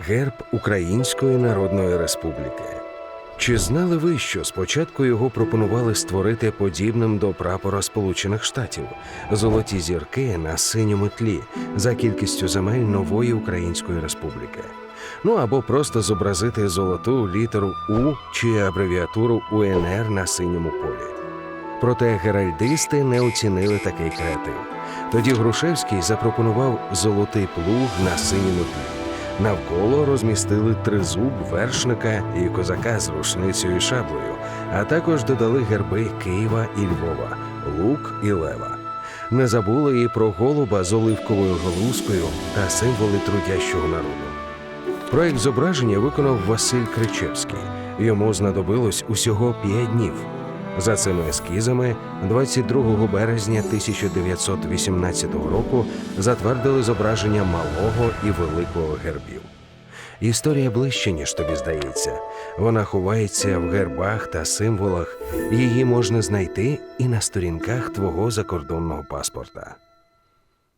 герб Української Народної Республіки. Чи знали ви, що спочатку його пропонували створити подібним до прапора Сполучених Штатів золоті зірки на синьому тлі за кількістю земель нової Української Республіки? Ну або просто зобразити золоту літеру У чи абревіатуру УНР на синьому полі. Проте геральдисти не оцінили такий креатив. Тоді Грушевський запропонував золотий плуг на синьому тлі. Навколо розмістили тризуб вершника і козака з рушницею і шаблею, а також додали герби Києва і Львова, лук і лева. Не забули і про голуба з оливковою галузкою та символи трудящого народу. Проект зображення виконав Василь Кричевський. Йому знадобилось усього п'ять днів. За цими ескізами, 22 березня 1918 року затвердили зображення малого і великого гербів. Історія ближче, ніж тобі здається. Вона ховається в гербах та символах. Її можна знайти і на сторінках твого закордонного паспорта.